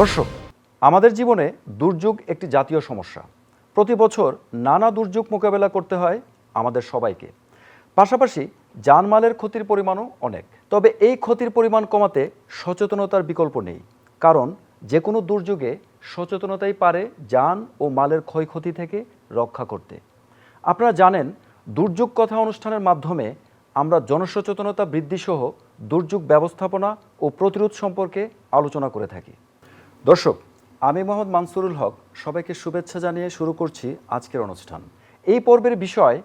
দর্শক, আমাদের জীবনে দুর্যোগ একটি জাতীয় সমস্যা। প্রতি বছর নানা দুর্যোগ মোকাবেলা করতে হয় আমাদের সবাইকে। পাশাপাশি জানমালের ক্ষতির পরিমাণও অনেক। তবে এই ক্ষতির পরিমাণ কমাতে সচেতনতার বিকল্প নেই। কারণ যে কোনো দুর্যোগে সচেতনতাই পারে যান ও মালের ক্ষয়ক্ষতি থেকে রক্ষা করতে। আপনারা জানেন, দুর্যোগ কথা অনুষ্ঠানের মাধ্যমে আমরা জনসচেতনতা বৃদ্ধিসহ দুর্যোগ ব্যবস্থাপনা ও প্রতিরোধ সম্পর্কে আলোচনা করে থাকি। দর্শক, আমি মোহাম্মদ মানসুরুল হক সবাইকে শুভেচ্ছা জানিয়ে শুরু করছি আজকের অনুষ্ঠান। এই পর্বের বিষয়,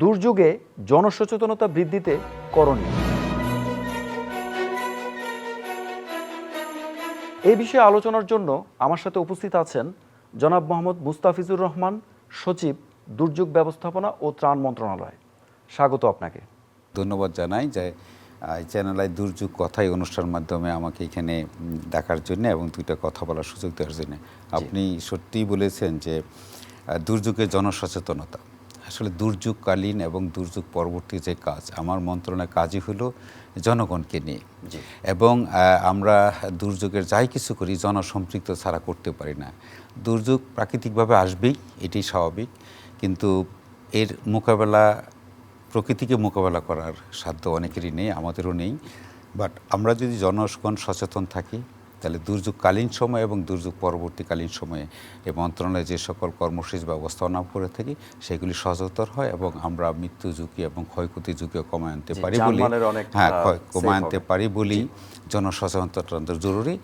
দুর্যোগে জনসচেতনতা বৃদ্ধিতে করণীয়। এই বিষয়ে আলোচনার জন্য আমার সাথে উপস্থিত আছেন জনাব মোহাম্মদ মুস্তাফিজুর রহমান, সচিব দুর্যোগ ব্যবস্থাপনা ও ত্রাণ মন্ত্রণালয়। স্বাগত আপনাকে। ধন্যবাদ জানাই যে আহ, চ্যানেল দুর্যোগ কথাই অনুষ্ঠানের মাধ্যমে আমাকে এখানে ডাকার জন্য এবং দুইটা কথা বলার সুযোগ দেওয়ার জন্য। আপনি সত্যিই বলেছেন যে দুর্যোগের জনসচেতনতা। আসলে দুর্যোগকালীন এবং দুর্যোগ পরবর্তী যে কাজ আমার মন্ত্রণালয়ের কাজই হলো জনগণকে নিয়ে। এবং আমরা দুর্যোগের যাই কিছু করি জনসম্পৃক্ত ছাড়া করতে পারি না। দুর্যোগ প্রাকৃতিকভাবে আসবেই এটি স্বাভাবিক। কিন্তু এর মোকাবেলা প্রকৃতিকে মোকাবেলা করার সাধ্য অনেকেরই নেই আমাদেরও নেই। বাট আমরা যদি জনগণ সচেতন থাকি তাহলে দুর্যোগকালীন সময় এবং দুর্যোগ পরবর্তীকালীন সময়ে এই মন্ত্রণালয়ে যে সকল কর্মসূচি ব্যবস্থাপনা করে থাকি সেগুলি সচেতন হয় এবং আমরা মৃত্যু ঝুঁকি এবং ক্ষয়ক্ষতি ঝুঁকিও কমায় আনতে পারি বলে হ্যাঁ কমায় আনতে পারি বলেই জনসচেতনতা জরুরি।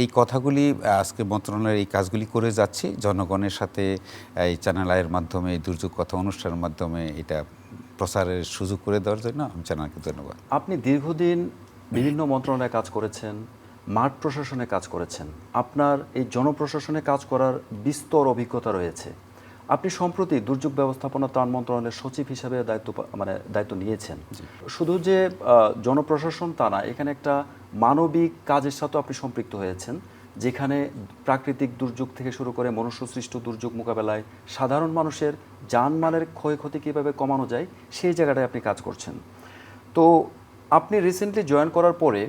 এই কথাগুলি আজকে মন্ত্রণালয়ের এই কাজগুলি করে যাচ্ছি। জনগণের সাথে এই চ্যানেল আয়ের মাধ্যমে এই দুর্যোগ কথা অনুষ্ঠানের মাধ্যমে এটা প্রচারের সুযোগ করে দেওয়ার জন্য আমি চ্যানেলকে ধন্যবাদ। আপনি দীর্ঘদিন বিভিন্ন মন্ত্রণালয়ে কাজ করেছেন মাঠ প্রশাসনে কাজ করেছেন। আপনার এই জনপ্রশাসনে কাজ করার বিস্তর অভিজ্ঞতা রয়েছে। আপনি সম্প্রতি দুর্যোগ ব্যবস্থাপনা ত্রাণ মন্ত্রণালয়ের সচিব হিসাবে দায়িত্ব মানে দায়িত্ব নিয়েছেন। শুধু যে জনপ্রশাসন তা না এখানে একটা মানবিক কাজের সাথে আপনি সম্পৃক্ত হয়েছেন। যেখানে প্রাকৃতিক দুর্যোগ থেকে শুরু করে মনুষ্যসৃষ্ট দুর্যোগ মোকাবেলায় সাধারণ মানুষের যানমালের ক্ষয়ক্ষতি কীভাবে কমানো যায়, সেই জায়গাটায় আপনি কাজ করছেন। তো আপনি রিসেন্টলি জয়েন করার পরে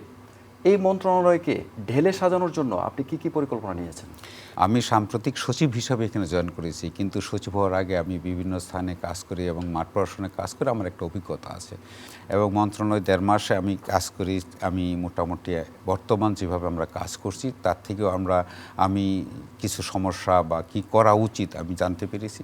এই মন্ত্রণালয়কে ঢেলে সাজানোর জন্য আপনি কি কি পরিকল্পনা নিয়েছেন? আমি সাম্প্রতিক সচিব হিসাবে এখানে জয়েন করেছি কিন্তু সচিব হওয়ার আগে আমি বিভিন্ন স্থানে কাজ করি এবং মাঠ প্রশাসনে কাজ করে আমার একটা অভিজ্ঞতা আছে। এবং মন্ত্রণালয় দেড় মাসে আমি কাজ করি আমি মোটামুটি বর্তমান যেভাবে আমরা কাজ করছি তার থেকেও আমরা আমি কিছু সমস্যা বা কি করা উচিত আমি জানতে পেরেছি।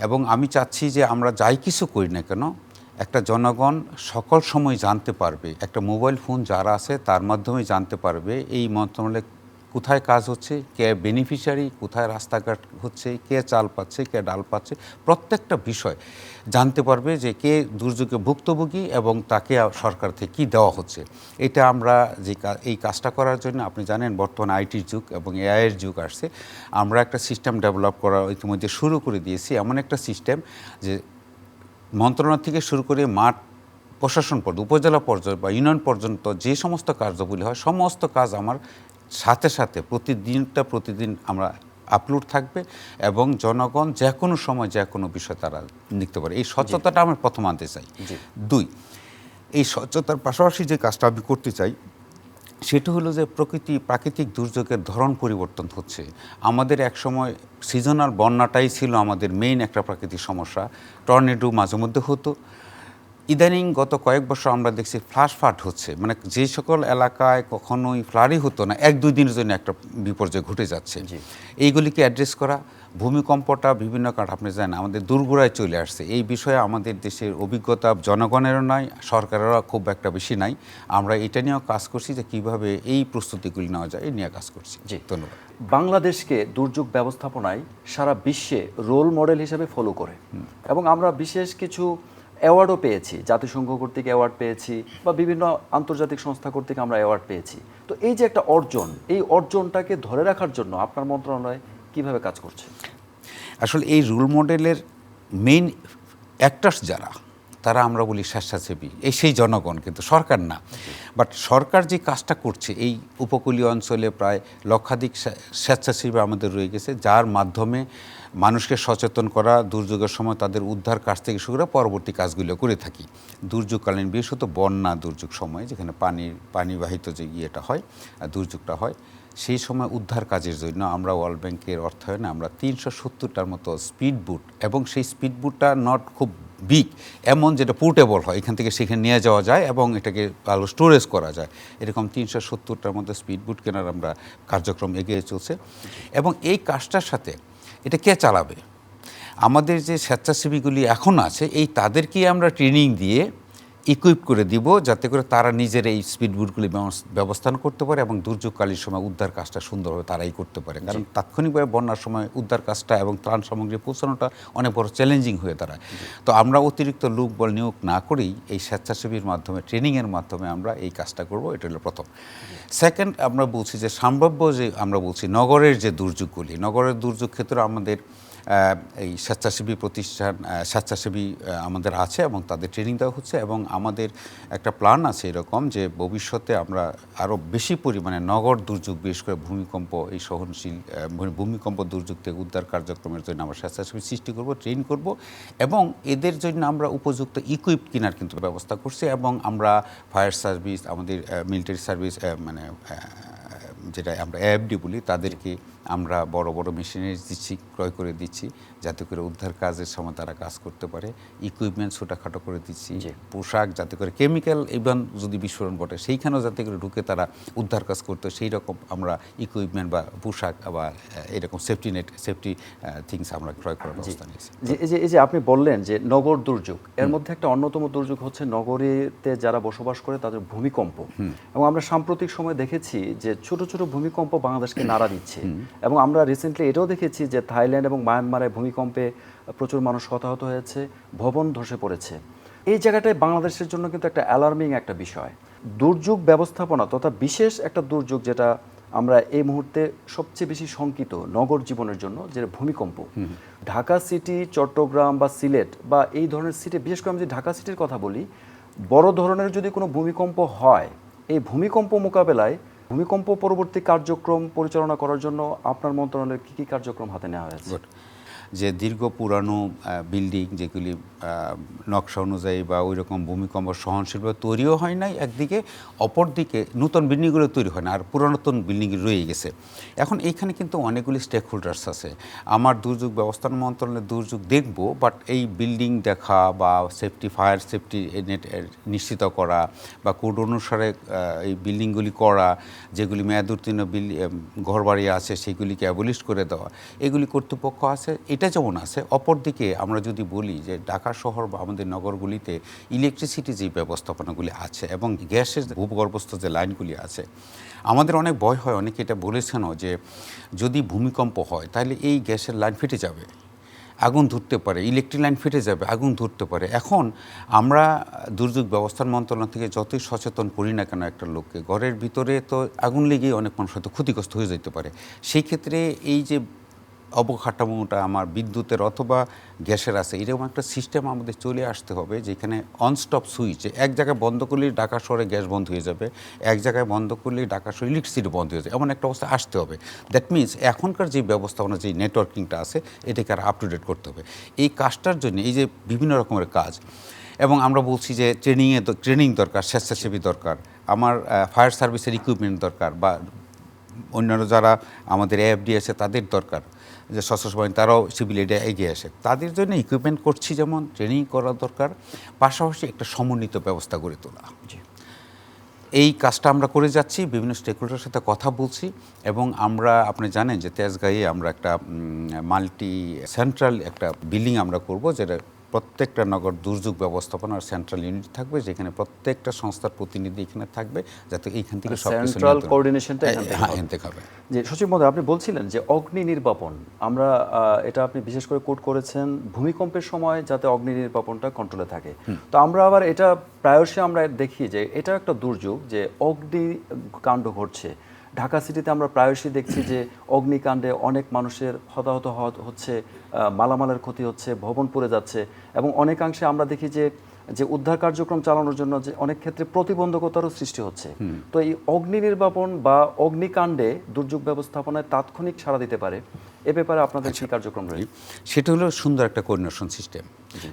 এবং আমি চাচ্ছি যে আমরা যাই কিছু করি না কেন একটা জনগণ সকল সময় জানতে পারবে একটা মোবাইল ফোন যারা আছে তার মাধ্যমে জানতে পারবে এই মন্ত্রণালয়ে কোথায় কাজ হচ্ছে, কে বেনিফিশিয়ারি কোথায় রাস্তাঘাট হচ্ছে, কে চাল পাচ্ছে, কে ডাল পাচ্ছে, প্রত্যেকটা বিষয় জানতে পারবে যে কে দুর্যোগে ভুক্তভোগী এবং তাকে সরকার থেকে কী দেওয়া হচ্ছে। এটা আমরা যে এই কাজটা করার জন্য, আপনি জানেন বর্তমানে আইটির যুগ এবং এআইয়ের যুগ আসছে। আমরা একটা সিস্টেম ডেভেলপ করা ইতিমধ্যে শুরু করে দিয়েছি। এমন একটা সিস্টেম যে মন্ত্রণালয় থেকে শুরু করে মাঠ, প্রশাসন পর্যন্ত, উপজেলা পর্যায়ে বা ইউনিয়ন পর্যন্ত যে সমস্ত কার্যগুলি হয়, সমস্ত কাজ আমার সাথে সাথে প্রতিদিনটা প্রতিদিন আমরা আপলোড থাকবে এবং জনগণ যে কোনো সময় যে কোনো বিষয় তারা লিখতে পারে। এই স্বচ্ছতাটা আমি প্রথম আনতে চাই। দুই এই স্বচ্ছতার পাশাপাশি যে কাজটা আমি করতে চাই সেটা হলো যে প্রকৃতি প্রাকৃতিক দুর্যোগের ধরন পরিবর্তন হচ্ছে। আমাদের একসময় সিজনাল বন্যাটাই ছিল আমাদের মেইন একটা প্রাকৃতিক সমস্যা। টর্নেডো মাঝে মধ্যে হতো। ইদানিং গত কয়েক বছর আমরা দেখছি ফ্লাশ ফ্লাড হচ্ছে। মানে যে সকল এলাকায় কখনোই ফ্লাডই হতো না এক দুই দিনের জন্য একটা বিপর্যয় ঘটে যাচ্ছে। এইগুলিকে অ্যাড্রেস করা ভূমিকম্পটা বিভিন্ন কারণ আপনি জানেন আমাদের দুর্গুড়ায় চলে আসছে। এই বিষয়ে আমাদের দেশের অভিজ্ঞতা জনগণেরও নাই সরকারেরও খুব একটা বেশি নাই। আমরা এটা নিয়েও কাজ করছি যে কীভাবে এই প্রস্তুতিগুলি নেওয়া যায় এই নিয়ে কাজ করছি। জি। ধন্যবাদ। বাংলাদেশকে দুর্যোগ ব্যবস্থাপনায় সারা বিশ্বে রোল মডেল হিসেবে ফলো করে। এবং আমরা বিশেষ কিছু অ্যাওয়ার্ডও পেয়েছি জাতিসংঘ কর্তৃক অ্যাওয়ার্ড পেয়েছি বা বিভিন্ন আন্তর্জাতিক সংস্থা কর্তৃক আমরা অ্যাওয়ার্ড পেয়েছি। তো এই যে একটা অর্জন এই অর্জনটাকে ধরে রাখার জন্য আপনার মন্ত্রণালয় কীভাবে কাজ করছে? আসলে এই রোল মডেলের মেইন অ্যাক্টার্স যারা তারা আমরা বলি স্বেচ্ছাসেবী এই সেই জনগণ কিন্তু সরকার না। বাট সরকার যে কাজটা করছে এই উপকূলীয় অঞ্চলে প্রায় লক্ষাধিক স্বেচ্ছাসেবী আমাদের রয়ে গেছে যার মাধ্যমে মানুষকে সচেতন করা, দুর্যোগের সময় তাদের উদ্ধার কাজ থেকে শুরু করে পরবর্তী কাজগুলো করে থাকি। দুর্যোগকালীন বিশেষত বন্যা দুর্যোগ সময়, যেখানে পানির পানিবাহিত যে ইয়েটা হয় দুর্যোগটা হয়, সেই সময় উদ্ধার কাজের জন্য আমরা ওয়ার্ল্ড ব্যাংকের অর্থায়নে আমরা তিনশো সত্তরটার মতো স্পিড বুট এবং সেই স্পিড বুটটা নট খুব বিগ এমন যেটা পোর্টেবল হয়। এখান থেকে সেখানে নিয়ে যাওয়া যায় এবং এটাকে ভালো স্টোরেজ করা যায়। এরকম তিনশো সত্তরটার মতো স্পিড বুট কেনার আমরা কার্যক্রম এগিয়ে চলছে। এবং এই কাজটার সাথে এটা কে চালাবে? আমাদের যে স্বেচ্ছাসেবীগুলি এখন আছে এই তাদেরকে আমরা ট্রেনিং দিয়ে ইকুইপ করে দিব যাতে করে তারা নিজের এই স্পিডবোটগুলি ব্যবস্থান করতে পারে এবং দুর্যোগকালীন সময় উদ্ধার কাজটা সুন্দরভাবে তারাই করতে পারে। কারণ তাৎক্ষণিকভাবে বন্যার সময় উদ্ধার কাজটা এবং ত্রাণ সামগ্রী পৌঁছানোটা অনেক বড় চ্যালেঞ্জিং হয়ে দাঁড়ায়। তো আমরা অতিরিক্ত লোক বল নিয়োগ না করেই এই স্বেচ্ছাসেবীর মাধ্যমে ট্রেনিংয়ের মাধ্যমে আমরা এই কাজটা করব এটা হলো প্রথম। সেকেন্ড আমরা বলছি যে সম্ভাব্য যে আমরা বলছি নগরের যে দুর্যোগগুলি, নগরের দুর্যোগ ক্ষেত্রে আমাদের এই স্বেচ্ছাসেবী প্রতিষ্ঠান স্বেচ্ছাসেবী আমাদের আছে এবং তাদের ট্রেনিং দেওয়া হচ্ছে এবং আমাদের একটা প্ল্যান আছে এরকম যে ভবিষ্যতে আমরা আরও বেশি পরিমাণে নগর দুর্যোগ, বিশেষ করে ভূমিকম্প, এই সহনশীল ভূমিকম্প দুর্যোগ থেকে উদ্ধার কার্যক্রমের জন্য আমরা স্বেচ্ছাসেবী সৃষ্টি করব ট্রেন করব এবং এদের জন্য আমরা উপযুক্ত ইকুইপ কেনার কিন্তু ব্যবস্থা করছি এবং আমরা ফায়ার সার্ভিস আমাদের মিলিটারি সার্ভিস মানে যেটা আমরা এএফডি বলি, তাদেরকে আমরা বড় বড় মেশিনারি দিচ্ছি ক্রয় করে দিচ্ছি যাতে করে উদ্ধার কাজের সময় তারা কাজ করতে পারে। ইকুইপমেন্ট ছোটোখাটো করে দিচ্ছি। পোশাক যাতে করে কেমিক্যাল ইভেন যদি বিস্ফোরণ ঘটে সেইখানেও যাতে করে ঢুকে তারা উদ্ধার কাজ করতে সেই রকম আমরা ইকুইপমেন্ট বা পোশাক বা এরকম সেফটি নেট সেফটি থিংস আমরা ক্রয় করার ব্যবস্থা নিয়েছি। যে এই যে এই যে আপনি বললেন যে নগর দুর্যোগ এর মধ্যে একটা অন্যতম দুর্যোগ হচ্ছে নগরীতে যারা বসবাস করে তাদের ভূমিকম্প। এবং আমরা সাম্প্রতিক সময় দেখেছি যে ছোট ছোট ভূমিকম্প বাংলাদেশকে নাড়া দিচ্ছে। এবং আমরা রিসেন্টলি এটাও দেখেছি যে থাইল্যান্ড এবং মায়ানমারে ভূমিকম্পে প্রচুর মানুষ হতাহত হয়েছে ভবন ধসে পড়েছে। এই জায়গাটায় বাংলাদেশের জন্য কিন্তু একটা অ্যালার্মিং একটা বিষয়। দুর্যোগ ব্যবস্থাপনা তথা বিশেষ একটা দুর্যোগ যেটা আমরা এই মুহূর্তে সবচেয়ে বেশি শঙ্কিত নগর জীবনের জন্য যে ভূমিকম্প। ঢাকা সিটি চট্টগ্রাম বা সিলেট বা এই ধরনের সিটি বিশেষ করে আমি যদি ঢাকা সিটির কথা বলি বড় ধরনের যদি কোনো ভূমিকম্প হয় এই ভূমিকম্প মোকাবেলায় ভূমিকম্প পরবর্তী কার্যক্রম পরিচালনা করার জন্য আপনার মন্ত্রণালয়ের কি কি কার্যক্রম হাতে নেওয়া হয়েছে? যে দীর্ঘ পুরানো বিল্ডিং যেগুলি নকশা অনুযায়ী বা ওই রকম ভূমিকম্প সহনশীলভাবে তৈরিও হয় নাই, একদিকে অপরদিকে নতুন বিল্ডিংগুলো তৈরি হয় না, আর পুরাতন বিল্ডিং রয়ে গেছে। এখন এইখানে কিন্তু অনেকগুলি স্টেক হোল্ডার্স আছে। আমার দুর্যোগ ব্যবস্থাপনা মন্ত্রণালয়ের দুর্যোগ দেখব বাট এই বিল্ডিং দেখা বা সেফটি ফায়ার সেফটি নেট নিশ্চিত করা বা কোড অনুসারে এই বিল্ডিংগুলি করা, যেগুলি মেয়াদ উত্তীর্ণ বিল্ডিং ঘরবাড়ি আছে, সেগুলিকে অ্যাবলিশ করে দেওয়া, এগুলি কর্তৃপক্ষ আছে এটা যেমন আছে, অপরদিকে আমরা যদি বলি যে ঢাকা শহর বা আমাদের নগরগুলিতে ইলেকট্রিসিটি যে ব্যবস্থাপনাগুলি আছে এবং গ্যাসের ভূগর্ভস্থ যে লাইনগুলি আছে, আমাদের অনেক ভয় হয়। অনেকে এটা বলেছেনও যে যদি ভূমিকম্প হয় তাহলে এই গ্যাসের লাইন ফেটে যাবে, আগুন ধরতে পারে ইলেকট্রিক লাইন ফেটে যাবে, আগুন ধরতে পারে। এখন আমরা দুর্যোগ ব্যবস্থার মন্ত্রণালয় থেকে যতই সচেতন করি না কেন একটা লোককে, ঘরের ভিতরে তো আগুন লেগেই অনেক মানুষ হয়তো ক্ষতিগ্রস্ত হয়ে যেতে পারে। সেই ক্ষেত্রে এই যে অবকাঠামোটা আমার বিদ্যুতের অথবা গ্যাসের আছে, এরকম একটা সিস্টেম আমাদের চলে আসতে হবে যেখানে অনস্টপ সুইচ এক জায়গায় বন্ধ করলেই ঢাকা শহরে গ্যাস বন্ধ হয়ে যাবে, এক জায়গায় বন্ধ করলেই ঢাকা শহরে ইলেকট্রিসিটি বন্ধ হয়ে যাবে, এমন একটা অবস্থা আসতে হবে। দ্যাট মিনস এখনকার যে ব্যবস্থাপনা, যে নেটওয়ার্কিংটা আছে, এটাকে আর আপ টু ডেট করতে হবে। এই কাজটার জন্য, এই যে বিভিন্ন রকমের কাজ, এবং আমরা বলছি যে ট্রেনিংয়ে ট্রেনিং দরকার, স্বেচ্ছাসেবী দরকার, আমার ফায়ার সার্ভিসের ইকুইপমেন্ট দরকার, বা অন্যান্য যারা আমাদের এফডি আছে, তাদের দরকার। যে সশস্ত্র বাহিনী তারাও সিভিল এরিয়া এগিয়ে আসে। তাদের জন্য ইকুইপমেন্ট করছি যেমন ট্রেনিং করা দরকার পাশাপাশি একটা সমন্বিত ব্যবস্থা গড়ে তোলা। এই কাজটা আমরা করে যাচ্ছি বিভিন্ন স্টেকহোল্ডারের সাথে কথা বলছি এবং আমরা আপনি জানেন যে তেজগাঁয়ে আমরা একটা মাল্টি সেন্ট্রাল একটা বিল্ডিং আমরা করব যেটা প্রত্যেকটা নগর দুর্যোগ ব্যবস্থাপনার সেন্ট্রাল ইউনিট থাকবে যেখানে প্রত্যেকটা সংস্থার প্রতিনিধি এখানে থাকবে যাতে এইখান থেকে সেন্ট্রাল কোঅর্ডিনেশনটা এখান থেকে হ্যাঁ হবে। থেকে হবে। যে সচিব মহোদয় আপনি বলছিলেন যে অগ্নি নির্বাপন আমরা এটা আপনি বিশেষ করে কোট করেছেন ভূমিকম্পের সময় যাতে অগ্নি নির্বাপনটা কন্ট্রোলে থাকে। তো আমরা আবার এটা প্রায়শই আমরা দেখি যে এটা একটা দুর্যোগ যে অগ্নি কাণ্ড ঘটছে। ঢাকা সিটিতে আমরা প্রায়শই দেখছি যে অগ্নিকাণ্ডে অনেক মানুষের হতাহত হচ্ছে মালামালের ক্ষতি হচ্ছে ভবন পড়ে যাচ্ছে এবং অনেকাংশে আমরা দেখি যে যে উদ্ধার কার্যক্রম চালানোর জন্য যে অনেক ক্ষেত্রে প্রতিবন্ধকতারও সৃষ্টি হচ্ছে। তো এই অগ্নি নির্বাপন বা অগ্নিকাণ্ডে দুর্যোগ ব্যবস্থাপনায় তাৎক্ষণিক সাড়া দিতে পারে এ ব্যাপারে আপনাদের কি কার্যক্রম রয়েছে? সেটা হলো সুন্দর একটা কোঅর্ডিনেশন সিস্টেম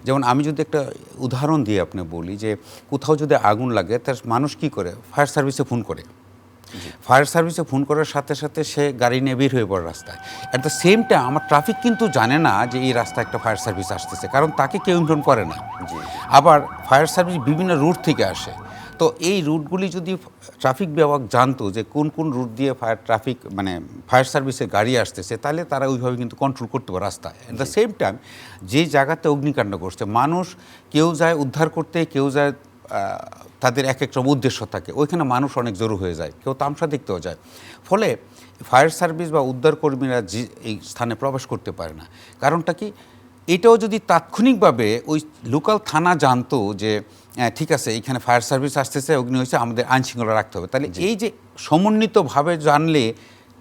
যেমন আমি যদি একটা উদাহরণ দিয়ে আপনি বলি যে কোথাও যদি আগুন লাগে তার মানুষ কি করে? ফায়ার সার্ভিসে ফোন করে। ফায়ার সার্ভিসে ফোন করার সাথে সাথে সে গাড়ি নিয়ে বের হয়ে পড়ে রাস্তায়। অ্যাট দ্য সেম টাইম আমার ট্রাফিক কিন্তু জানে না যে এই রাস্তায় একটা ফায়ার সার্ভিস আসতেছে কারণ তাকে কেউ ইনফর্ম করে না। আবার ফায়ার সার্ভিস বিভিন্ন রুট থেকে আসে। তো এই রুটগুলি যদি ট্রাফিক বিভাগ জানতো যে কোন কোন রুট দিয়ে ফায়ার ট্রাফিক মানে ফায়ার সার্ভিসের গাড়ি আসতেছে তাহলে তারা ওইভাবে কিন্তু কন্ট্রোল করতে পারে রাস্তায় অ্যাট দ্য সেম টাইম যে জায়গাতে অগ্নিকাণ্ড করছে মানুষ কেউ যায় উদ্ধার করতে কেউ যায় তাদের এক এক রকম উদ্দেশ্য থাকে। ওইখানে মানুষ অনেক জড়ো হয়ে যায় কেউ তামসা দেখতেও যায়। ফলে ফায়ার সার্ভিস বা উদ্ধার কর্মীরা যে এই স্থানে প্রবেশ করতে পারে না। কারণটা কি? এটাও যদি তাৎক্ষণিকভাবে ওই লোকাল থানা জানতো যে ঠিক আছে এখানে ফায়ার সার্ভিস আসতেছে অগ্নি হয়েছে আমাদের আইনশৃঙ্খলা রাখতে হবে। তাহলে এই যে সমন্বিতভাবে জানলে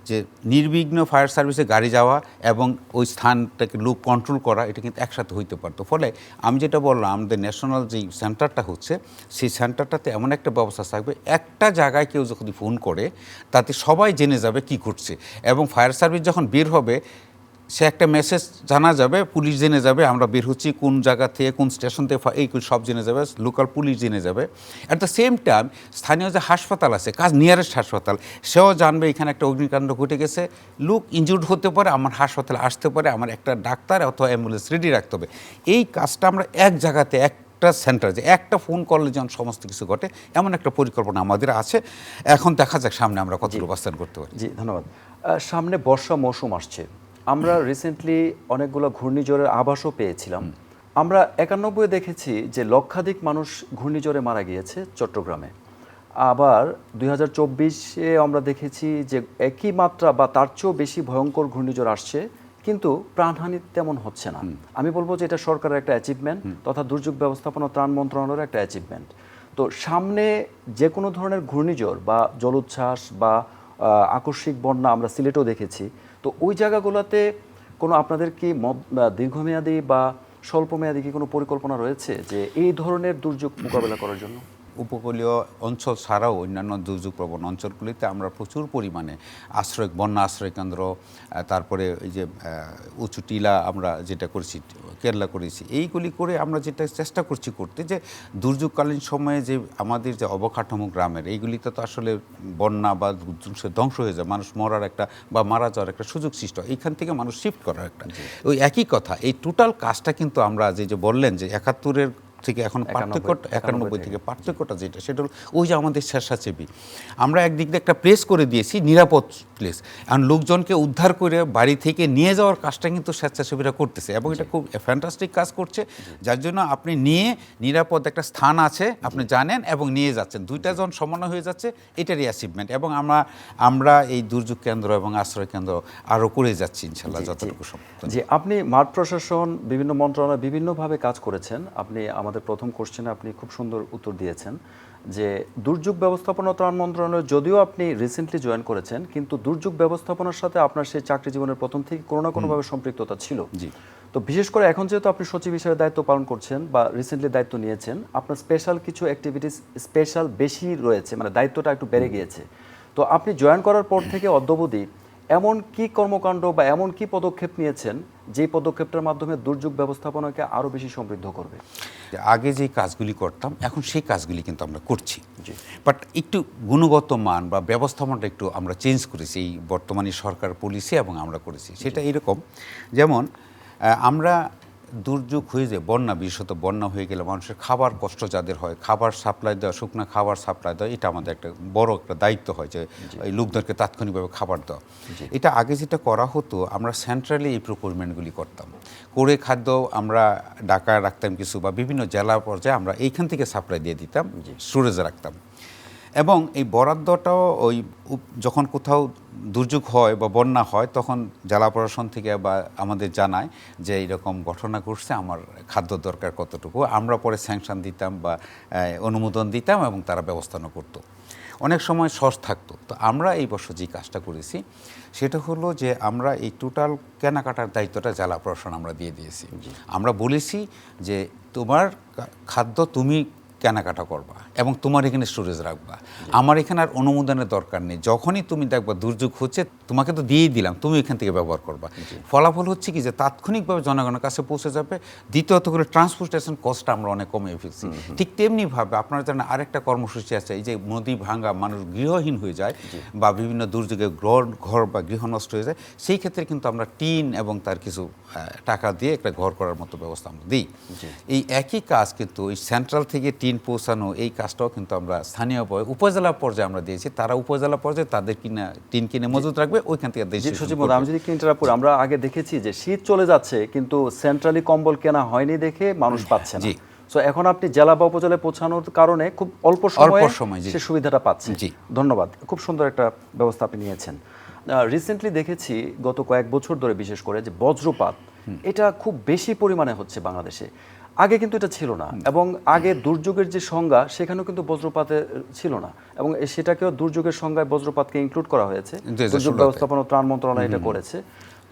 যে নির্বিঘ্ন ফায়ার সার্ভিসে গাড়ি যাওয়া এবং ওই স্থানটাকে লোক কন্ট্রোল করা, এটা কিন্তু একসাথে হইতে পারতো। ফলে আমি যেটা বললাম, আমাদের ন্যাশনাল যেই সেন্টারটা হচ্ছে, সেই সেন্টারটাতে এমন একটা ব্যবস্থা থাকবে, একটা জায়গায় কেউ যদি ফোন করে, তাতে সবাই জেনে যাবে কি ঘটছে। এবং ফায়ার সার্ভিস যখন বের হবে সে একটা মেসেজ জানা যাবে পুলিশ জেনে যাবে আমরা বের হচ্ছি কোন জায়গা থেকে কোন স্টেশন থেকে এই সব জেনে যাবে লোকাল পুলিশ জেনে যাবে। অ্যাট দ্য সেম টাইম স্থানীয় যে হাসপাতাল আছে কাজ নিয়ারেস্ট হাসপাতাল সেও জানবে এখানে একটা অগ্নিকাণ্ড ঘটে গেছে। লোক ইনজুর্ড হতে পারে আমার হাসপাতালে আসতে পারে আমার একটা ডাক্তার অথবা অ্যাম্বুলেন্স রেডি রাখতে হবে। এই কাজটা আমরা এক জায়গাতে এক একটা সেন্টার যে একটা ফোন করলে যেমন সমস্ত কিছু ঘটে এমন একটা পরিকল্পনা আমাদের আছে। এখন দেখা যাক সামনে আমরা কত বাস্তবায়ন করতে পারি। জি ধন্যবাদ। সামনে বর্ষা মৌসুম আসছে। আমরা রিসেন্টলি অনেকগুলো ঘূর্ণিঝড়ের আভাসও পেয়েছিলাম। আমরা একানব্বই দেখেছি যে লক্ষাধিক মানুষ ঘূর্ণিঝড়ে মারা গিয়েছে চট্টগ্রামে। আবার দুই হাজার চব্বিশে আমরা দেখেছি যে একই মাত্রা বা তার চেয়েও বেশি ভয়ঙ্কর ঘূর্ণিঝড় আসছে কিন্তু প্রাণহানি তেমন হচ্ছে না। আমি বলব যে এটা সরকারের একটা অ্যাচিভমেন্ট তথা দুর্যোগ ব্যবস্থাপনা ত্রাণ মন্ত্রণালয়ের একটা অ্যাচিভমেন্ট তো সামনে যে কোনো ধরনের ঘূর্ণিঝড় বা জলোচ্ছ্বাস বা আকস্মিক বন্যা আমরা সিলেটেও দেখেছি তো ওই জায়গাগুলোতে কোনো আপনাদের কি দীর্ঘমেয়াদী বা স্বল্পমেয়াদী কি কোনো পরিকল্পনা রয়েছে যে এই ধরনের দুর্যোগ মোকাবেলা করার জন্য? উপকূলীয় অঞ্চল ছাড়াও অন্যান্য দুর্যোগ প্রবণ অঞ্চলগুলিতে আমরা প্রচুর পরিমাণে আশ্রয় বন্যা আশ্রয় কেন্দ্র তারপরে এই যে উঁচু টিলা আমরা যেটা করছি কেরলা করেছি এইগুলি করে আমরা যেটা চেষ্টা করছি করতে যে দুর্যোগকালীন সময়ে যে আমাদের যে অবকাঠামো গ্রামের এইগুলিতে তো আসলে বন্যা বা ধ্বংস হয়ে যায় মানুষ মরার একটা বা মারা যাওয়ার একটা সুযোগ সৃষ্টি হয় এইখান থেকে মানুষ শিফট করার একটা। ওই একই কথা এই টোটাল কাজটা কিন্তু আমরা যে যে বললেন যে একাত্তরের থেকে এখন পার্থক্য একানব্বই থেকে। পার্থক্যটা যেটা সেটা হলো ওই যে আমাদের স্বেচ্ছাসেবী। আমরা একদিক দিয়ে একটা প্লেস করে দিয়েছি নিরাপদ প্লেস এখন লোকজনকে উদ্ধার করে বাড়ি থেকে নিয়ে যাওয়ার কাজটা কিন্তু স্বেচ্ছাসেবীরা করতেছে এবং এটা খুব ফ্যান্টাস্টিক কাজ করছে। যার জন্য আপনি নিয়ে নিরাপদ একটা স্থান আছে আপনি জানেন এবং নিয়ে যাচ্ছেন। দুইটা জন সমন্বয় হয়ে যাচ্ছে এটারই অ্যাচিভমেন্ট এবং আমরা আমরা এই দুর্যোগ কেন্দ্র এবং আশ্রয় কেন্দ্র আরও করে যাচ্ছি ইনশাল্লাহ যতটুকু সম্ভব। যে আপনি মাঠ প্রশাসন বিভিন্ন মন্ত্রণালয় বিভিন্নভাবে কাজ করেছেন। আপনি আমাদের প্রথম কোশ্চেনে আপনি খুব সুন্দর উত্তর দিয়েছেন যে দুর্যোগ ব্যবস্থাপনা ত্রাণ মন্ত্রণালয় যদিও আপনি রিসেন্টলি জয়েন করেছেন কিন্তু দুর্যোগ ব্যবস্থাপনার সাথে আপনার সেই চাকরি জীবনের প্রথম থেকে কোনো না কোনোভাবে সম্পৃক্ততা ছিল। জি। তো বিশেষ করে এখন যেহেতু আপনি সচিব হিসেবে দায়িত্ব পালন করছেন বা রিসেন্টলি দায়িত্ব নিয়েছেন আপনার স্পেশাল কিছু অ্যাক্টিভিটিস স্পেশাল বেশি রয়েছে মানে দায়িত্বটা একটু বেড়ে গিয়েছে। তো আপনি জয়েন করার পর থেকে অদ্যবধি এমন কি কর্মকাণ্ড বা এমন কি পদক্ষেপ নিয়েছেন যে পদক্ষেপটার মাধ্যমে দুর্যোগ ব্যবস্থাপনাকে আরও বেশি সমৃদ্ধ করবে? আগে যে কাজগুলি করতাম এখন সেই কাজগুলি কিন্তু আমরা করছি। বাট একটু গুণগত মান বা ব্যবস্থাপনাটা একটু আমরা চেঞ্জ করেছি এই বর্তমানে সরকার পলিসি এবং আমরা করেছি সেটা এরকম। যেমন আমরা দুর্যোগ হয়ে যায় বন্যা বিশেষত বন্যা হয়ে গেলে মানুষের খাবার কষ্ট যাদের হয় খাবার সাপ্লাই দেওয়া শুকনো খাবার সাপ্লাই দেওয়া এটা আমাদের একটা বড় একটা দায়িত্ব হয় যে এই লোকদেরকে তাৎক্ষণিকভাবে খাবার দেওয়া। এটা আগে যেটা করা হতো আমরা সেন্ট্রালি এই প্রকুরমেন্টগুলি করতাম। করে খাদ্য আমরা ঢাকা রাখতাম কিছু বা বিভিন্ন জেলা পর্যায়ে আমরা এইখান থেকে সাপ্লাই দিয়ে দিতাম স্টোরেজে রাখতাম। এবং এই বরাদ্দটাও ওই যখন কোথাও দুর্যোগ হয় বা বন্যা হয় তখন জেলা প্রশাসন থেকে বা আমাদের জানায় যে এইরকম ঘটনা ঘটছে আমার খাদ্য দরকার কতটুকু। আমরা পরে স্যাংশন দিতাম বা অনুমোদন দিতাম এবং তারা ব্যবস্থানো করতো। অনেক সময় সস থাকতো। তো আমরা এই বছর যে কাজটা করেছি সেটা হলো যে আমরা এই টোটাল কেনাকাটার দায়িত্বটা জেলা প্রশাসন আমরা দিয়ে দিয়েছি। আমরা বলেছি যে তোমার খাদ্য তুমি কেনাকাটা করবা এবং তোমার এখানে স্টোরেজ রাখবা। আমার এখানে আর অনুমোদনের দরকার নেই। যখনই তুমি দেখবা দুর্যোগ হচ্ছে তোমাকে তো দিয়েই দিলাম তুমি এখান থেকে ব্যবহার করবা। ফলাফল হচ্ছে কি যে তাৎক্ষণিকভাবে জনগণের কাছে পৌঁছে যাবে। দ্বিতীয়ত করে ট্রান্সপোর্টেশন কস্টটা আমরা অনেক কমিয়ে ফেলছি। ঠিক তেমনিভাবে আপনারা জানেন আরেকটা কর্মসূচি আছে এই যে নদী ভাঙ্গা মানুষ গৃহহীন হয়ে যায় বা বিভিন্ন দুর্যোগে ঘর ঘর বা গৃহ নষ্ট হয়ে যায় সেই ক্ষেত্রে কিন্তু আমরা টিন এবং তার কিছু টাকা দিয়ে একটা ঘর করার মতো ব্যবস্থা আমরা দিই। এই একই কাজ কিন্তু ওই সেন্ট্রাল থেকে টিন পৌঁছানো এই কাজটাও কিন্তু আমরা স্থানীয় পর্যায়ে উপজেলা পর্যায়ে আমরা দিয়েছি। তারা উপজেলা পর্যায়ে তাদের কিনা টিন কিনে মজুত রাখবে ওইখান থেকে দেশে সচিব আমি যদি করি আমরা আগে দেখেছি যে শীত চলে যাচ্ছে কিন্তু সেন্ট্রালি কম্বল কেনা হয়নি দেখে মানুষ পাচ্ছে না। জি। সো এখন আপনি জেলা বা উপজেলায় পৌঁছানোর কারণে খুব অল্প সময়ে সময়, সে সুবিধাটা পাচ্ছে জি। ধন্যবাদ। খুব সুন্দর একটা ব্যবস্থা আপনি নিয়েছেন। রিসেন্টলি দেখেছি গত কয়েক বছর ধরে বিশেষ করে যে বজ্রপাত এটা খুব বেশি পরিমাণে হচ্ছে বাংলাদেশে। আগে কিন্তু এটা ছিল না। এবং আগে দুর্যোগের যে সংজ্ঞা সেখানেও কিন্তু বজ্রপাতে ছিল না। এবং সেটাকেও দুর্যোগের সংজ্ঞায় বজ্রপাতকে ইনক্লুড করা হয়েছে। দুর্যোগ ব্যবস্থাপনা ত্রাণ মন্ত্রণালয় এটা করেছে।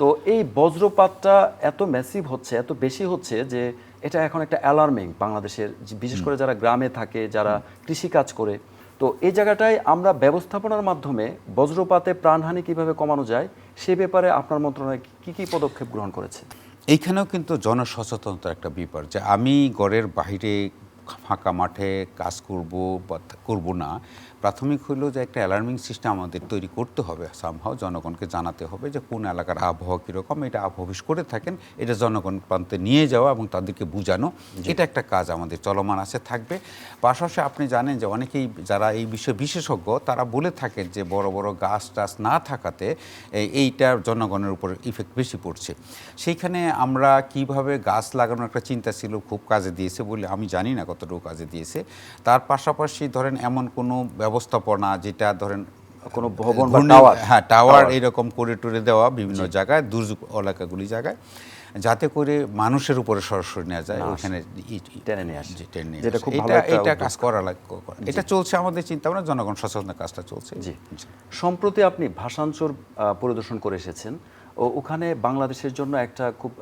তো এই বজ্রপাতটা এত ম্যাসিভ হচ্ছে এত বেশি হচ্ছে যে এটা এখন একটা অ্যালার্মিং বাংলাদেশের বিশেষ করে যারা গ্রামে থাকে যারা কৃষি কাজ করে। তো এই জায়গাটায় আমরা ব্যবস্থাপনার মাধ্যমে বজ্রপাতে প্রাণহানি কীভাবে কমানো যায় সে ব্যাপারে আপনার মন্ত্রণালয় কি কি পদক্ষেপ গ্রহণ করেছে? এইখানেও কিন্তু জনসচেতনতার একটা ব্যাপার যে আমি ঘরের বাহিরে ফাঁকা মাঠে কাজ করব বা করব না। প্রাথমিক হইল যে একটা অ্যালার্মিং সিস্টেম আমাদের তৈরি করতে হবে সামহাও জনগণকে জানাতে হবে যে কোন এলাকার আবহাওয়া কীরকম এটা আবহাওয়া করে থাকেন এটা জনগণ প্রান্তে নিয়ে যাওয়া এবং তাদেরকে বোঝানো। এটা একটা কাজ আমাদের চলমান আছে থাকবে। পাশাপাশি আপনি জানেন যে অনেকেই যারা এই বিষয়ে বিশেষজ্ঞ তারা বলে থাকেন যে বড় বড় গাছ টাছ না থাকাতে এইটা জনগণের উপর ইফেক্ট বেশি পড়ছে। সেইখানে আমরা কীভাবে গাছ লাগানোর একটা চিন্তা ছিল খুব কাজে দিয়েছে বলে আমি জানি না কতটুকু কাজে দিয়েছে। তার পাশাপাশি ধরেন এমন কোনো ব্যবস্থাপনা যেটা ধরেন কোনো ভবন টাওয়ার হ্যাঁ টাওয়ার। এরকম করে টুরে দেওয়া বিভিন্ন জায়গায় দুর্যোগ এলাকাগুলি জায়গায় যাতে করে মানুষের উপরে সরাসরি নেওয়া যায়। ওখানে এটা এটা কাজ করা এটা চলছে আমাদের চিন্তা ভাবনা জনগণ সচেতন কাজটা চলছে। জি। সম্প্রতি আপনি ভাষাঞ্চর পরিদর্শন করে এসেছেন। ও ওখানে বাংলাদেশের জন্য একটা খুব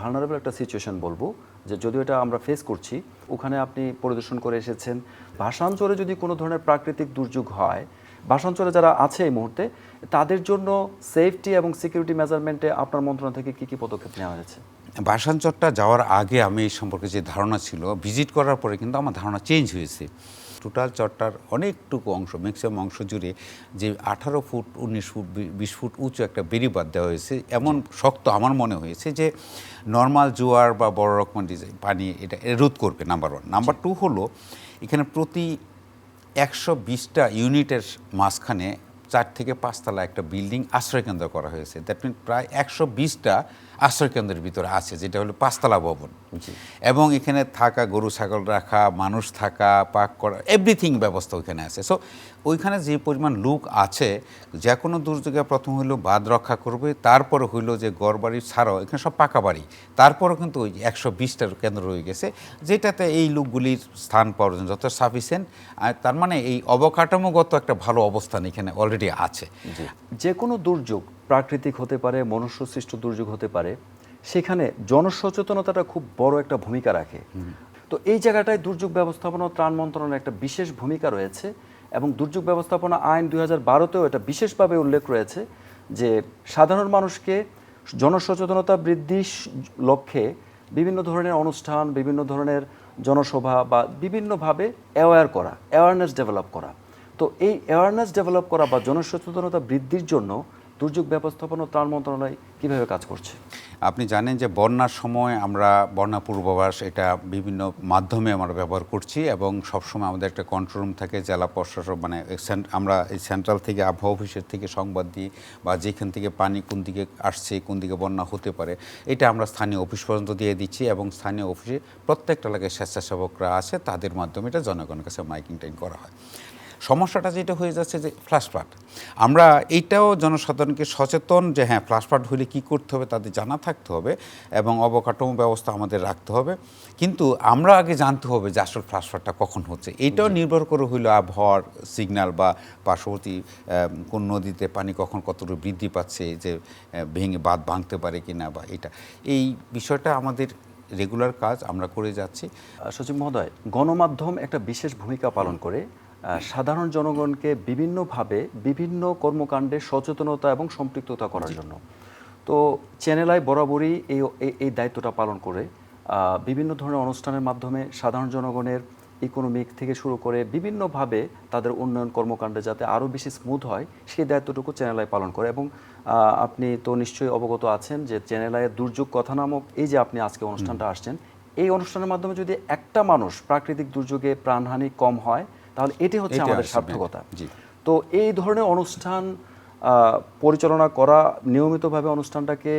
ভালনারেবল একটা সিচুয়েশন বলব। যে যদিও এটা আমরা ফেস করছি, ওখানে আপনি পরিদর্শন করে এসেছেন। ভাষাঞ্চলে যদি কোনো ধরনের প্রাকৃতিক দুর্যোগ হয়, ভাষাঞ্চলে যারা আছে এই মুহূর্তে, তাদের জন্য সেফটি এবং সিকিউরিটি মেজারমেন্টে আপনার মন্ত্রণালয় থেকে কী কী পদক্ষেপ নেওয়া হয়েছে? ভাষাঞ্চলটা যাওয়ার আগে আমি এই সম্পর্কে যে ধারণা ছিল ভিজিট করার পরে কিন্তু আমার ধারণা চেঞ্জ হয়েছে। টোটাল চরটার অনেকটুকু অংশ ম্যাক্সিমাম অংশ জুড়ে যে আঠারো ফুট, উনিশ ফুট বিশ ফুট উঁচু একটা বেরিবাদ দেওয়া হয়েছে। এমন শক্ত আমার মনে হয়েছে যে নর্মাল জোয়ার বা বড় রকমের পানি এটা রোধ করবে নাম্বার ওয়ান নাম্বার টু হলো এখানে প্রতি একশো বিশটা ইউনিটের মাঝখানে চার থেকে পাঁচতলা একটা বিল্ডিং আশ্রয়কেন্দ্র করা হয়েছে। দ্যাট মিন প্রায় একশো বিশটা আশ্রয়কেন্দ্রের ভিতরে আছে, যেটা হলো পাঁচতলা ভবন। এবং এখানে থাকা গরু ছাগল রাখা মানুষ থাকা পাক করা এভরিথিং ব্যবস্থা ওইখানে আছে। সো ওইখানে যে পরিমাণ লোক আছে যে কোনো দুর্যোগে প্রথম হইল বাদ রক্ষা করবে তারপরে হইল যে গড় বাড়ি ছাড়াও এখানে সব পাকা বাড়ি। তারপরও কিন্তু ওই একশো বিশটার কেন্দ্র রয়ে গেছে যেটাতে এই লোকগুলির স্থান পাওয়ার জন্য যত সাফিসিয়েন্ট আর তার মানে এই অবকাঠামোগত একটা ভালো অবস্থান এখানে অলরেডি আছে। যে কোনো দুর্যোগ প্রাকৃতিক হতে পারে মনুষ্য সৃষ্ট দুর্যোগ হতে পারে সেখানে জনসচেতনতাটা খুব বড় একটা ভূমিকা রাখে। তো এই জায়গাটায় দুর্যোগ ব্যবস্থাপনা ত্রাণ মন্ত্রণালয়ের একটা বিশেষ ভূমিকা রয়েছে এবং দুর্যোগ ব্যবস্থাপনা আইন দুই হাজার বারোতেও এটা বিশেষভাবে উল্লেখ রয়েছে যে সাধারণ মানুষকে জনসচেতনতা বৃদ্ধির লক্ষ্যে বিভিন্ন ধরনের অনুষ্ঠান বিভিন্ন ধরনের জনসভা বা বিভিন্নভাবে অ্যাওয়্যার করা অ্যাওয়ারনেস ডেভেলপ করা। তো এই অ্যাওয়ারনেস ডেভেলপ করা বা জনসচেতনতা বৃদ্ধির জন্য দুর্যোগ ব্যবস্থাপনা ত্রাণ মন্ত্রণালয় কীভাবে কাজ করছে? আপনি জানেন যে বন্যার সময় আমরা বন্যা পূর্বাভাস এটা বিভিন্ন মাধ্যমে আমরা ব্যবহার করছি এবং সবসময় আমাদের একটা কন্ট্রোল রুম থাকে, জেলা প্রশাসক মানে আমরা এই সেন্ট্রাল থেকে আবহাওয়া অফিসের থেকে সংবাদ দিই বা যেখান থেকে পানি কোন দিকে আসছে, কোন দিকে বন্যা হতে পারে, এটা আমরা স্থানীয় অফিস পর্যন্ত দিয়ে দিচ্ছি এবং স্থানীয় অফিসে প্রত্যেকটা এলাকায় স্বেচ্ছাসেবকরা আছে, তাদের মাধ্যমে এটা জনগণের কাছে মাইকিং টাইম করা হয়। সমস্যাটা যেটা হয়ে যাচ্ছে যে ফ্ল্যাশ ফ্লাড আমরা এইটাও জনসাধারণকে সচেতন যে হ্যাঁ ফ্ল্যাশ ফ্লাড হলে কী করতে হবে তাদের জানা থাকতে হবে এবং অবকাঠামো ব্যবস্থা আমাদের রাখতে হবে। কিন্তু আমরা আগে জানতে হবে যে আসল ফ্ল্যাশ ফ্লাডটা কখন হচ্ছে। এইটাও নির্ভর করে হইল আবহাওয়ার সিগন্যাল বা পার্শ্ববর্তী কোন নদীতে পানি কখন কতটুকু বৃদ্ধি পাচ্ছে যে ভেঙে বাঁধ ভাঙতে পারে কি না বা এটা। এই বিষয়টা আমাদের রেগুলার কাজ আমরা করে যাচ্ছি। সচিব মহোদয় গণমাধ্যম একটা বিশেষ ভূমিকা পালন করে। সাধারণ জনগণকে বিভিন্নভাবে বিভিন্ন কর্মকাণ্ডে সচেতনতা এবং সম্পৃক্ততা করার জন্য। তো চ্যানেল আই বরাবরই এই এই- দায়িত্বটা পালন করে বিভিন্ন ধরনের অনুষ্ঠানের মাধ্যমে সাধারণ জনগণের ইকোনমিক থেকে শুরু করে বিভিন্নভাবে তাদের উন্নয়ন কর্মকাণ্ডে যাতে আরও বেশি স্মুথ হয় সেই দায়িত্বটুকু চ্যানেল আই পালন করে। এবং আপনি তো নিশ্চয়ই অবগত আছেন যে চ্যানেল আইয়ের দুর্যোগ কথা নামক এই যে আপনি আজকে অনুষ্ঠানটা আসছেন এই অনুষ্ঠানের মাধ্যমে যদি একটা মানুষ প্রাকৃতিক দুর্যোগে প্রাণহানি কম হয় তাহলে এটি হচ্ছে আমাদের সার্থকতা। জি। তো এই ধরনের অনুষ্ঠান পরিচালনা করা নিয়মিতভাবে অনুষ্ঠানটাকে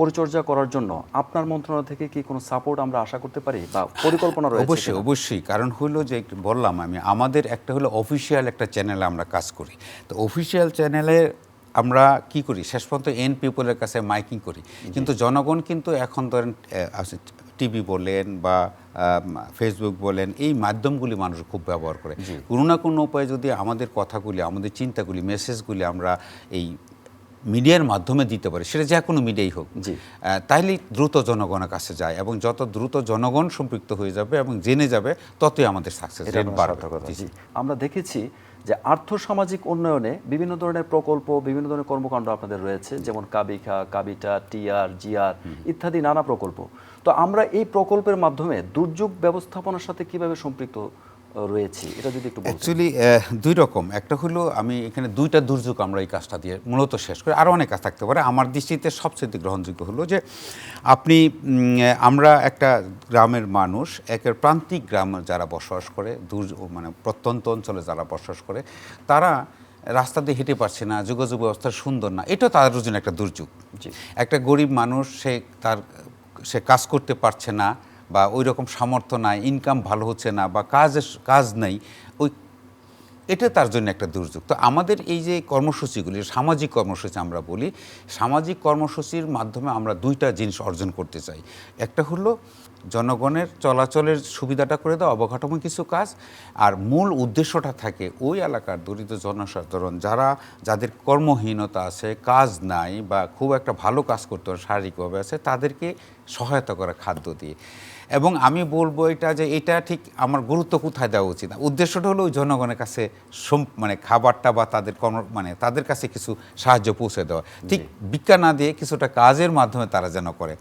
পরিচর্যা করার জন্য আপনার মন্ত্রণালয় থেকে কি কোনো সাপোর্ট আমরা আশা করতে পারি বা পরিকল্পনা রয়েছে অবশ্যই অবশ্যই। কারণ হলো যে বললাম আমি আমাদের একটা হলো অফিসিয়াল একটা চ্যানেলে আমরা কাজ করি। তো অফিসিয়াল চ্যানেলে আমরা কি করি? শেষ পর্যন্ত এন পিপলের কাছে মাইকিং করি। কিন্তু জনগণ কিন্তু এখন ধরেন টিভি বলেন বা ফেসবুক বলেন এই মাধ্যমগুলি মানুষ খুব ব্যবহার করে। কোনো না কোনো উপায়ে যদি আমাদের কথাগুলি আমাদের চিন্তাগুলি মেসেজগুলি আমরা এই মিডিয়ার মাধ্যমে দিতে পারি সেটা যে কোনো মিডিয়াই হোক তাইলেই দ্রুত জনগণের কাছে যায় এবং যত দ্রুত জনগণ সম্পৃক্ত হয়ে যাবে এবং জেনে যাবে ততই আমাদের সাকসেস। আমরা দেখেছি যে আর্থসামাজিক উন্নয়নে বিভিন্ন ধরনের প্রকল্প, বিভিন্ন ধরনের কর্মকাণ্ড আপনাদের রয়েছে, যেমন কাবিখা, কাবিটা, টিআর, জিআর ইত্যাদি নানা প্রকল্প। তো আমরা এই প্রকল্পের মাধ্যমে দুর্যোগ ব্যবস্থাপনার সাথে কীভাবে সম্পৃক্ত রয়েছি এটা যদি একটু অ্যাকচুয়ালি দুই রকম। একটা হলো আমি এখানে দুইটা দুর্যোগ আমরা এই কাজটা দিয়ে মূলত শেষ করি। আরও অনেক কাজ থাকতে পারে। আমার দৃষ্টিতে সবচেয়ে গ্রহণযোগ্য হলো যে আপনি আমরা একটা গ্রামের মানুষ একের প্রান্তিক গ্রামে যারা বসবাস করে দূর মানে প্রত্যন্ত অঞ্চলে যারা বসবাস করে তারা রাস্তা দিয়ে হেঁটে পারছে না যোগাযোগ ব্যবস্থা সুন্দর না। এটা তাদের জন্য একটা দুর্যোগ। একটা গরিব মানুষ সে তার সে কাজ করতে পারছে না বা ওই রকম সামর্থ্য নাই ইনকাম ভালো হচ্ছে না বা কাজের কাজ নেই, ওই এটা তার জন্য একটা দুর্যোগ। তো আমাদের এই যে কর্মসূচিগুলি, সামাজিক কর্মসূচি আমরা বলি, সামাজিক কর্মসূচির মাধ্যমে আমরা দুইটা জিনিস অর্জন করতে চাই। একটা হলো জনগণের চলাচলের সুবিধাটা করে দেওয়া, অবকাঠামো কিছু কাজ, আর মূল উদ্দেশ্যটা থাকে ওই এলাকার দরিদ্র জনসাধারণ যারা, যাদের কর্মহীনতা আছে, কাজ নাই বা খুব একটা ভালো কাজ করতে পারে শারীরিকভাবে আছে, তাদেরকে সহায়তা করা খাদ্য দিয়ে। এবং আমি বলব এটা যে এটা ঠিক আমার গুরুত্ব কোথায় দেওয়া উচিত না। উদ্দেশ্যটা হলো ওই জনগণের কাছে মানে খাবারটা বা তাদের কর্ম মানে তাদের কাছে কিছু সাহায্য পৌঁছে দেওয়া। ঠিক ভিক্ষা না দিয়ে কিছুটা কাজের মাধ্যমে তারা যেন করে।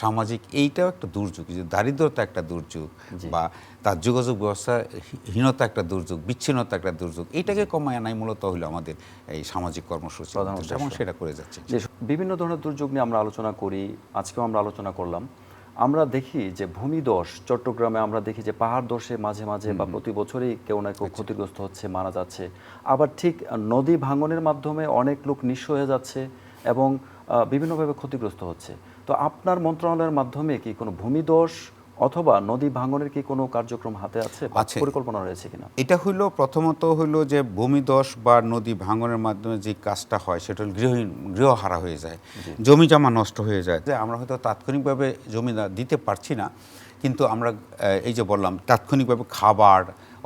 সামাজিক এইটাও একটা দুর্যোগ যে দারিদ্রতা একটা দুর্যোগ বা তার যোগাযোগ ব্যবস্থা হীনতা একটা দুর্যোগ বিচ্ছিন্নতা একটা দুর্যোগ এইটাকে কমায় আনাই মূলত হলো আমাদের এই সামাজিক কর্মসূচি এবং সেটা করে যাচ্ছে। যে বিভিন্ন ধরনের দুর্যোগ নিয়ে আমরা আলোচনা করি আজকেও আমরা আলোচনা করলাম। আমরা দেখি যে ভূমিদশ চট্টগ্রামে আমরা দেখি যে পাহাড় দশে মাঝে মাঝে বা প্রতি বছরই কেউ না কেউ ক্ষতিগ্রস্ত হচ্ছে মারা যাচ্ছে। আবার ঠিক নদী ভাঙনের মাধ্যমে অনেক লোক নিঃস্ব হয়ে যাচ্ছে এবং বিভিন্নভাবে ক্ষতিগ্রস্ত হচ্ছে। তো আপনার মন্ত্রণালয়ের মাধ্যমে কি কোনো ভূমিদশ অথবা নদী ভাঙনের কি কোনো কার্যক্রম হাতে আছে। পরিকল্পনা রয়েছে কিনা? এটা হইল প্রথমত হইল যে ভূমিদস বা নদী ভাঙনের মাধ্যমে যে কাজটা হয় সেটা হল গৃহহীন গৃহহারা হয়ে যায়। জমি জমা নষ্ট হয়ে যায়। যে আমরা হয়তো তাৎক্ষণিকভাবে জমি দিতে পারছি না কিন্তু আমরা এই যে বললাম তাৎক্ষণিকভাবে খাবার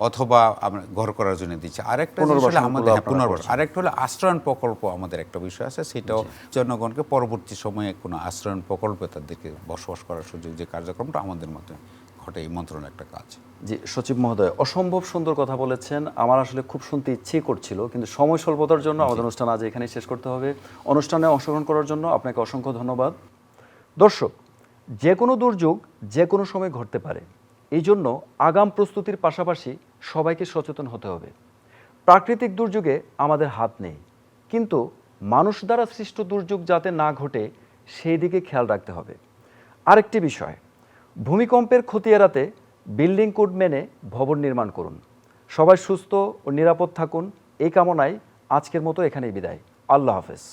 অথবা আমরা ঘর করার জন্য দিচ্ছি। আরেকটা হলো আমাদের হ্যাঁ, পুনর্বাসন। আরেকটা হলো আশ্রয়ণ প্রকল্প আমাদের একটা বিষয় আছে। সেটাও জনগণকে পরবর্তী সময়ে কোনো আশ্রয়ণ প্রকল্পে তাদেরকে বসবাস করার সুযোগ যে কার্যক্রমটা আমাদের মাধ্যমে ঘটে এই মন্ত্রণালয়ের একটা কাজ। জি সচিব মহোদয় অসম্ভব সুন্দর কথা বলেছেন। আমার আসলে খুব শুনতে ইচ্ছে করছিল কিন্তু সময় স্বল্পতার জন্য আমাদের অনুষ্ঠান আজ এখানে শেষ করতে হবে। অনুষ্ঠানে অংশগ্রহণ করার জন্য আপনাকে অসংখ্য ধন্যবাদ। দর্শক যে কোনো দুর্যোগ যে কোনো সময় ঘটতে পারে। এই জন্য আগাম প্রস্তুতির পাশাপাশি সবাইকে সচেতন হতে হবে। প্রাকৃতিক দুর্যোগে আমাদের হাত নেই, কিন্তু মানুষ দ্বারা সৃষ্ট দুর্যোগ যাতে না ঘটে, সেই দিকে খেয়াল রাখতে হবে। আরেকটি বিষয়, ভূমিকম্পের ক্ষতি এড়াতে বিল্ডিং কোড মেনে ভবন নির্মাণ করুন। সবাই সুস্থ ও নিরাপদ থাকুন, এই কামনায় আজকের মতো এখানেই বিদায়। আল্লাহ হাফেজ।